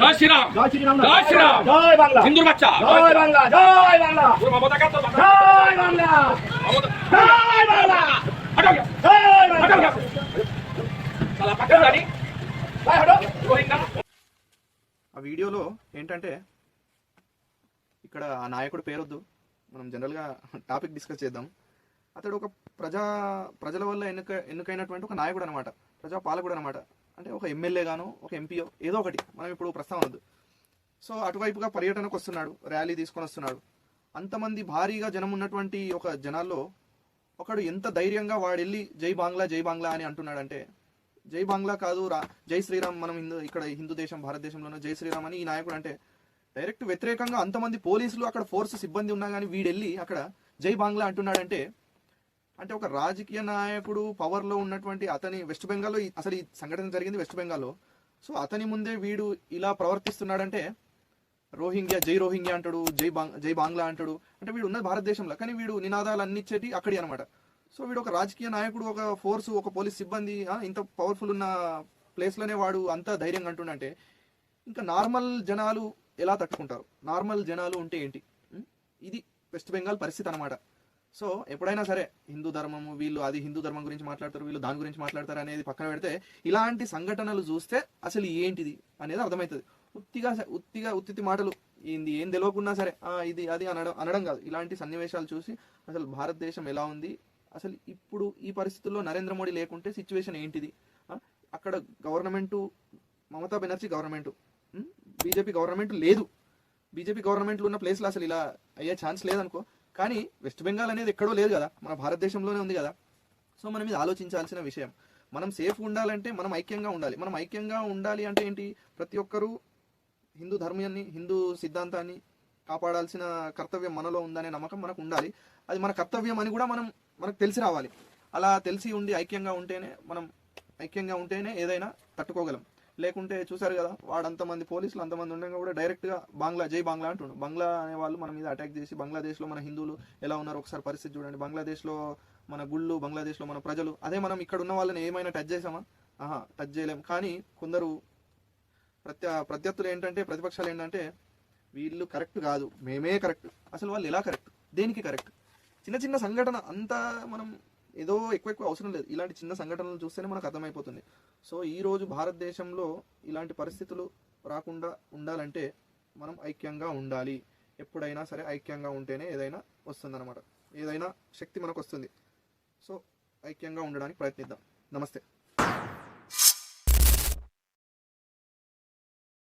জয় শ্রীরাম জয় শ্রীরাম জয় শ্রীরাম জয় বাংলা হিন্দুর বাচ্চা জয় বাংলা জয় বাংলা পুরো মমতা কা তো জয় বাংলা মমতা জয় বাংলা হটাও গিয়া জয় হটাও বাংলা গিয়া সালা পাকিস্তানি জয় হটো రోహింగ్యా ఆ వీడియోలో ఏంటంటే ఇక్కడ ఆ నాయకుడు పేరొద్దు మనం జనరల్గా టాపిక్ డిస్కస్ చేద్దాం అతడు ఒక ప్రజా ప్రజల వల్ల ఎన్నిక ఎన్నికైనటువంటి ఒక నాయకుడు అనమాట ప్రజా పాలకుడు అనమాట అంటే ఒక ఎమ్మెల్యే గాను ఒక ఎంపీఓ ఏదో ఒకటి. మనం ఇప్పుడు ప్రస్తావన వద్దు సో అటువైపుగా పర్యటనకు వస్తున్నాడు ర్యాలీ తీసుకొని వస్తున్నాడు. అంతమంది భారీగా జనం ఉన్నటువంటి ఒక జనాల్లో ఒకడు ఎంత ధైర్యంగా వాడు వెళ్ళి జై బాంగ్లా జై బాంగ్లా అని అంటున్నాడంటే జై బాంగ్లా కాదు రా జై శ్రీరామ్ మనం హిందూ ఇక్కడ హిందూ దేశం భారతదేశంలోనే జై శ్రీరామ్ అని ఈ నాయకుడు అంటే డైరెక్ట్ వ్యతిరేకంగా అంతమంది పోలీసులు అక్కడ ఫోర్స్ సిబ్బంది ఉన్నా కానీ వీడెళ్ళి అక్కడ జై బాంగ్లా అంటున్నాడంటే అంటే ఒక రాజకీయ నాయకుడు పవర్లో ఉన్నటువంటి అతని వెస్ట్ బెంగాల్లో ఈ- అసలు ఈ సంఘటన జరిగింది వెస్ట్ బెంగాల్లో. సో అతని ముందే వీడు ఇలా ప్రవర్తిస్తున్నాడంటే రోహింగ్యా జై రోహింగ్యా అంటాడు జై బాంగ్ జై బాంగ్లా అంటాడు. అంటే వీడు ఉన్నది భారతదేశంలో కానీ వీడు నినాదాలు అన్ని ఇచ్చేటి అక్కడి అనమాట సో వీడు ఒక రాజకీయ నాయకుడు ఒక ఫోర్స్ ఒక పోలీస్ సిబ్బంది ఇంత పవర్ఫుల్ ఉన్న ప్లేస్లోనే వాడు అంత ధైర్యంగా అంటుండంటే ఇంకా నార్మల్ జనాలు ఎలా తట్టుకుంటారు? నార్మల్ జనాలు ఉంటే ఏంటి? ఇది వెస్ట్ బెంగాల్ పరిస్థితి అనమాట సో ఎప్పుడైనా సరే హిందూ ధర్మము వీళ్ళు అది హిందూ ధర్మం గురించి మాట్లాడతారు వీళ్ళు దాని గురించి మాట్లాడతారు అనేది పక్కన పెడితే ఇలాంటి సంఘటనలు చూస్తే అసలు ఏంటిది అనేది అర్థమవుతుంది. ఉత్తిగా ఉత్తిగా ఉత్తి మాటలు ఏంది ఏం తెలియకున్నా సరే ఇది అది అనడం అనడం కాదు. ఇలాంటి సన్నివేశాలు చూసి అసలు భారతదేశం ఎలా ఉంది అసలు ఇప్పుడు ఈ పరిస్థితుల్లో నరేంద్ర మోడీ లేకుంటే సిచ్యువేషన్ ఏంటిది? అక్కడ government Mamata Banerjee government BJP government లేదు. బీజేపీ గవర్నమెంట్లు ఉన్న ప్లేస్లో అసలు ఇలా అయ్యే ఛాన్స్ లేదనుకో కానీ వెస్ట్ బెంగాల్ అనేది ఎక్కడో లేదు కదా. మన భారతదేశంలోనే ఉంది కదా. సో మనం ఇది ఆలోచించాల్సిన విషయం. మనం సేఫ్ ఉండాలంటే మనం ఐక్యంగా ఉండాలి. మనం ఐక్యంగా ఉండాలి అంటే ఏంటి? ప్రతి ఒక్కరూ హిందూ ధర్మాన్ని హిందూ సిద్ధాంతాన్ని కాపాడాల్సిన కర్తవ్యం మనలో ఉందనే నమ్మకం మనకు ఉండాలి. అది మన కర్తవ్యం అని కూడా మనం మనకు తెలిసి రావాలి. అలా తెలిసి ఉండి ఐక్యంగా ఉంటేనే మనం ఐక్యంగా ఉంటేనే ఏదైనా తట్టుకోగలం. లేకుంటే చూసారు కదా వాడు అంతమంది పోలీసులు అంతమంది ఉండగా కూడా డైరెక్ట్గా బంగ్లా జై బంగ్లా అంటుండు. బంగ్లా అనే వాళ్ళు మన మీద అటాక్ చేసి బంగ్లాదేశ్లో మన హిందువులు ఎలా ఉన్నారో ఒకసారి పరిస్థితి చూడండి. బంగ్లాదేశ్లో మన గుళ్ళు బంగ్లాదేశ్లో మన ప్రజలు అదే మనం ఇక్కడ ఉన్న వాళ్ళని ఏమైనా టచ్ చేసామా ఆహా టచ్ చేయలేం. కానీ కొందరు ప్రత్య ప్రత్యర్థులు ఏంటంటే ప్రతిపక్షాలు ఏంటంటే వీళ్ళు కరెక్ట్ కాదు. మేమే కరెక్ట్ అసలు వాళ్ళు ఎలా కరెక్ట్ దేనికి కరెక్ట్ చిన్న చిన్న సంఘటన అంతా మనం ఏదో ఎక్కువ ఎక్కువ అవసరం లేదు. ఇలాంటి చిన్న సంఘటనలు చూస్తేనే మనకు అర్థమైపోతుంది. సో ఈ రోజు భారతదేశంలో ఇలాంటి పరిస్థితులు రాకుండా ఉండాలంటే మనం ఐక్యంగా ఉండాలి. ఎప్పుడైనా సరే ఐక్యంగా ఉంటేనే ఏదైనా వస్తుందన్నమాట. ఏదైనా శక్తి మనకు వస్తుంది సో ఐక్యంగా ఉండడానికి ప్రయత్నిద్దాం. నమస్తే.